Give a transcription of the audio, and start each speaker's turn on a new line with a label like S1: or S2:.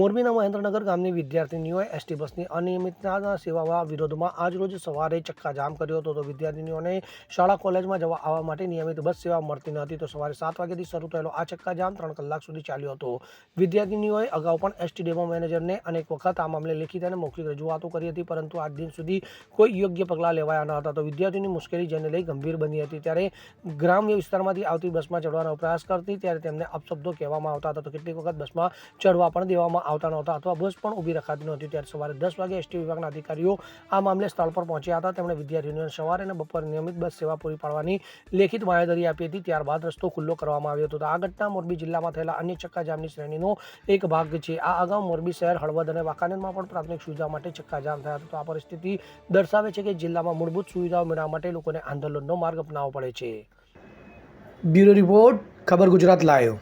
S1: મોરબીના મહેન્દ્રનગર ગામની વિદ્યાર્થીનીઓએ એસટી બસની અનિયમિતતાના સેવામાં વિરોધમાં આજરોજ સવારે ચક્કાજામ કર્યો હતો. તો વિદ્યાર્થીનીઓને શાળા કોલેજમાં જવા આવવા માટે નિયમિત બસ સેવા મળતી ન હતી. તો સવારે સાત વાગ્યાથી શરૂ થયેલો આ ચક્કાજામ ત્રણ કલાક સુધી ચાલ્યો હતો. વિદ્યાર્થીનીઓએ અગાઉ પણ એસટી ડેમો મેનેજરને અનેક વખત આ મામલે લેખિત અને મૌખિક રજૂઆતો કરી હતી, પરંતુ આજ દિન સુધી કોઈ યોગ્ય પગલાં લેવાયા ન હતા. તો વિદ્યાર્થીઓની મુશ્કેલી જેને લઈ ગંભીર બની હતી ત્યારે ગ્રામ્ય વિસ્તારમાંથી આવતી બસમાં ચડવાનો પ્રયાસ કરતી, ત્યારે તેમને અપશબ્દો કહેવામાં આવતા હતા. તો કેટલીક વખત બસમાં ચડવા પણ દેવામાં આવતા નહોતા અથવા બસ પણ ઊભી રખાતી નહોતી. ત્યારે સવારે દસ વાગે એસટી વિભાગના અધિકારીઓ આ મામલે સ્થળ પર પહોંચ્યા હતા. તેમણે વિદ્યાર્થીઓને સવારે અને બપોરે નિયમિત બસ સેવા પૂરી પાડવાની લેખિત બાંયધરી આપી હતી. ત્યારબાદ રસ્તો ખુલ્લો કરવામાં આવ્યો હતો. આ ઘટના મોરબી જિલ્લામાં થયેલા અન્ય ચક્કાજામની શ્રેણીનો એક ભાગ છે. આ અગાઉ મોરબી શહેર, હળવદ અને વાંકાનેરમાં પણ પ્રાથમિક સુવિધા માટે ચક્કાજામ થયા હતા. તો આ પરિસ્થિતિ દર્શાવે છે કે જિલ્લામાં મૂળભૂત સુવિધાઓ મેળવવા માટે લોકોને આંદોલનનો માર્ગ અપનાવવો પડે છે. બ્યુરો રિપોર્ટ, ખબર ગુજરાત લાયો